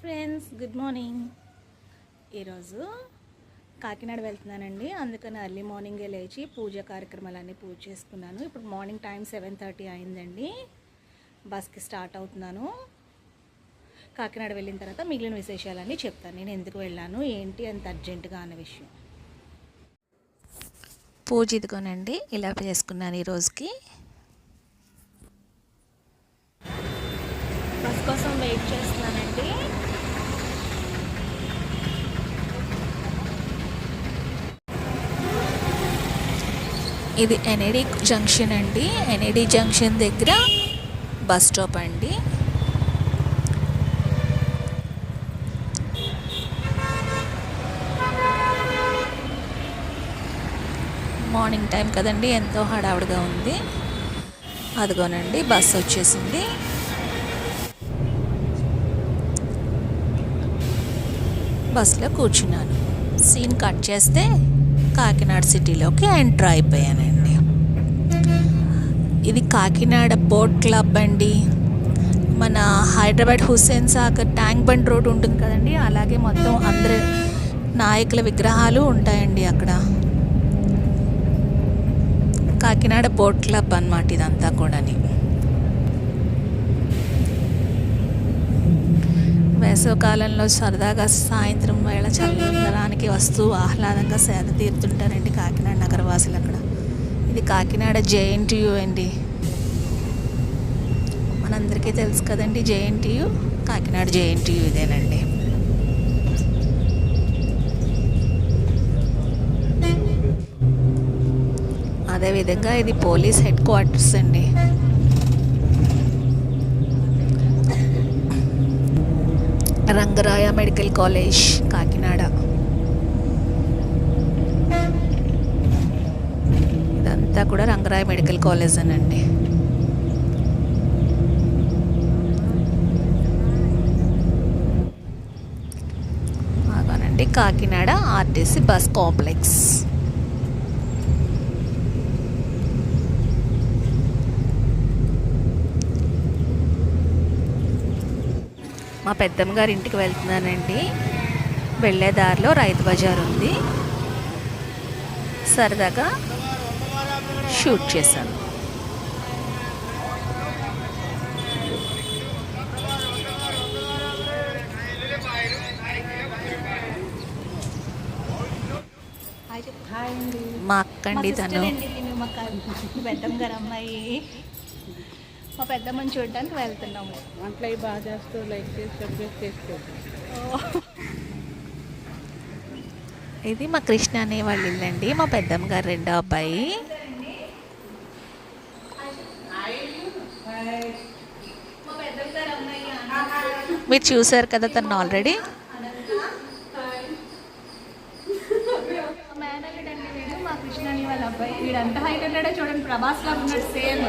Friends good morning ఈరోజు కాకినాడ వెళ్తున్నానండి. అందుకని early మార్నింగే లేచి పూజ కార్యక్రమాలన్నీ పూజ చేసుకున్నాను. ఇప్పుడు మార్నింగ్ టైం సెవెన్ థర్టీ అయిందండి. బస్కి స్టార్ట్ అవుతున్నాను. కాకినాడ వెళ్ళిన తర్వాత మిగిలిన విశేషాలన్నీ చెప్తాను. నేను ఎందుకు వెళ్ళాను? ఏంటి? అంత అర్జెంటుగా అన్న విషయం. పూజ ఇదిగోనండి. ఇలా చేసుకున్నాను ఈ రోజుకి బస్ కోసం వెయిట్ చేస్తున్నానండి. ఇది ఎన్ఏడి జంక్షన్ అండి. ఎన్ఏడి జంక్షన్ దగ్గర బస్ స్టాప్ అండి. మార్నింగ్ టైం కదండి ఎంతో హడావుడిగా ఉంది. అదిగోనండి బస్సు వచ్చేసింది. బస్సులో కూర్చున్నాను. సీన్ కట్ చేస్తే కాకినాడ సిటీలోకి ఎంటర్ అయిపోయానండి. ఇది కాకినాడ బోట్ క్లబ్ అండి. మన Hyderabad Hussain Sagar tank bund road ఉంటుంది కదండి. అలాగే మొత్తం అందరి నాయకుల విగ్రహాలు ఉంటాయండి అక్కడ. కాకినాడ బోట్ క్లబ్ అనమాట ఇదంతా కూడాని. వేసవకాలంలో సరదాగా సాయంత్రం వేళ చల్లదనానికి వస్తూ ఆహ్లాదంగా సేద తీరుతుంటారండి కాకినాడ నగరవాసులు అక్కడ. ఇది కాకినాడ జేఎన్టీయు అండి. మనందరికీ తెలుసు కదండి జేఎన్టీయు కాకినాడ జేఎన్టీయు ఇదేనండి. అదేవిధంగా ఇది పోలీస్ హెడ్ క్వార్టర్స్ అండి. రంగరాయ మెడికల్ కాలేజ్ కాకినాడ అంతా కూడా రంగరాయ మెడికల్ కాలేజ్ అనండి. Kakinada RTC bus complex. మా పెద్దమ్మ గారి ఇంటికి వెళ్తున్నానండి. వెళ్ళే దారిలో రైతు బజార్ ఉంది. సరదాగా షూట్ చేశాను. హాయ్ అండి మా అక్కండి తను మా పెద్దమ్మ గారు అమ్మాయి. మా పెద్దమ్మని చూడడానికి వెళ్తున్నాము. వంటలు అవి బాగా చేస్తూ లైక్ చేసి సబ్జెక్ట్ చేసుకోండి ఇది మా కృష్ణ అనే వాళ్ళ ఇల్లండి. మా పెద్దమ్మ గారు రెండో అబ్బాయి. మీరు చూసారు కదా తను ఆల్రెడీ వాళ్ళ అబ్బాయి వీడు ఎంత హైట్ ఉంటాడో చూడండి ప్రభాస్ లా ఉన్నాడు సేమ్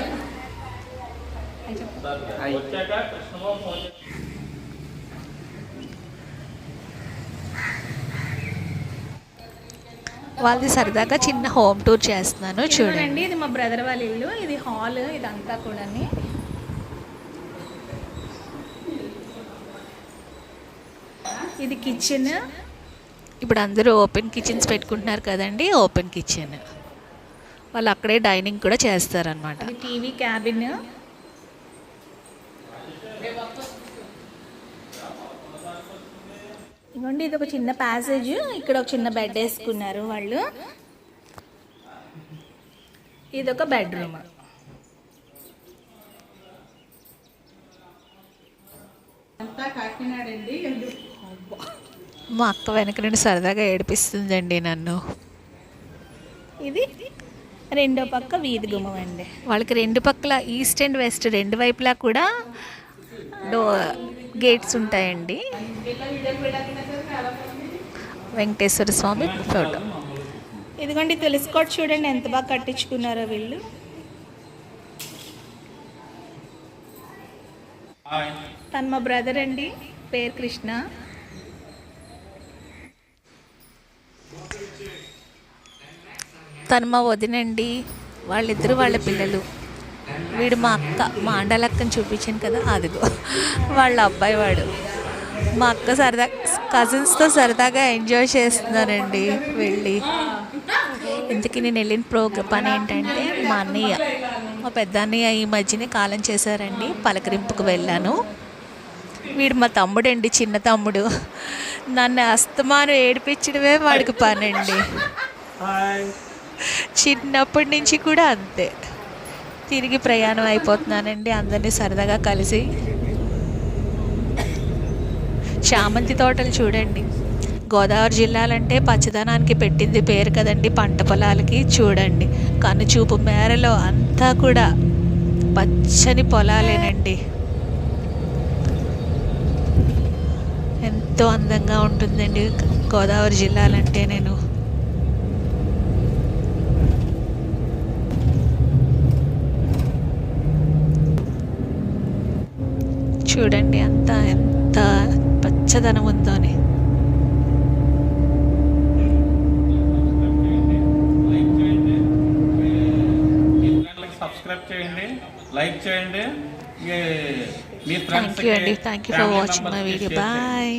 వాళ్ళది సరదాగా చిన్న హోమ్ టూర్ చేస్తున్నాను చూడండి. ఇది మా బ్రదర్ వాళ్ళ ఇల్లు ఇది హాల్ ఇదంతా కూడా ఇది కిచెన్ ఇప్పుడు అందరూ ఓపెన్ కిచెన్స్ పెట్టుకుంటున్నారు కదండి ఓపెన్ కిచెన్ వాళ్ళు అక్కడే డైనింగ్ కూడా చేస్తారనమాట టీవీ క్యాబిన్ ఇదిగోండి ఇది ఒక చిన్న ప్యాసేజ్ ఇక్కడ ఒక చిన్న బెడ్ వేసుకున్నారు వాళ్ళు. ఇది ఒక బెడ్రూమ్ మా అక్క వెనక నుండి సరదాగా ఏడిపిస్తుందండి నన్ను. ఇది రెండో పక్క వీధి గుమ్మం అండి. వాళ్ళకి రెండు పక్కల ఈస్ట్ అండ్ వెస్ట్ రెండు వైపులా కూడా డో గేట్స్ ఉంటాయండి. వెంకటేశ్వర స్వామి ఫోటో. ఇదిగోండి తెలుసుకోట్ చూడండి ఎంత బాగా కట్టించుకున్నారో వీళ్ళు. తను మా బ్రదర్ అండి పేరు కృష్ణ. తను మా వదినండి వాళ్ళిద్దరు వాళ్ళ పిల్లలు. వీడు మా అక్క మా అండలక్కని చూపించాను కదా అదిగో వాళ్ళ అబ్బాయి వాడు. మా అక్క సరదా కజిన్స్తో సరదాగా ఎంజాయ్ చేస్తున్నానండి వెళ్ళి. ఇంతకీ నేను వెళ్ళిన ప్రోగ్రామ్ పని ఏంటంటే మా అన్నయ్య మా పెద్ద అన్నయ్య ఈ మధ్యనే కాలం చేశారండి పలకరింపుకు వెళ్ళాను. వీడు మా తమ్ముడండి చిన్న తమ్ముడు. నన్ను అస్తమానం ఏడిపించడమే వాడికి పనండి. చిన్నప్పటి నుంచి కూడా అంతే. తిరిగి ప్రయాణం అయిపోతున్నానండి అందరినీ సరదాగా కలిసి. చామంతి తోటలు చూడండి. గోదావరి జిల్లాలంటే పచ్చదనానికి పెట్టింది పేరు కదండి పంట పొలాలకి చూడండి. కనుచూపు మేరలో అంతా కూడా పచ్చని పొలాలేనండి. ఎంతో అందంగా ఉంటుందండి గోదావరి జిల్లాలంటే నేను. చూడండి అంతా ఎంత పచ్చదనం ఉందో అని ఛానల్కి సబ్స్క్రైబ్ చేయండి లైక్ చేయండి. మీ థ్యాంక్ ఫ్రెండ్స్కి యూ అండి thank you for watching my video. Bye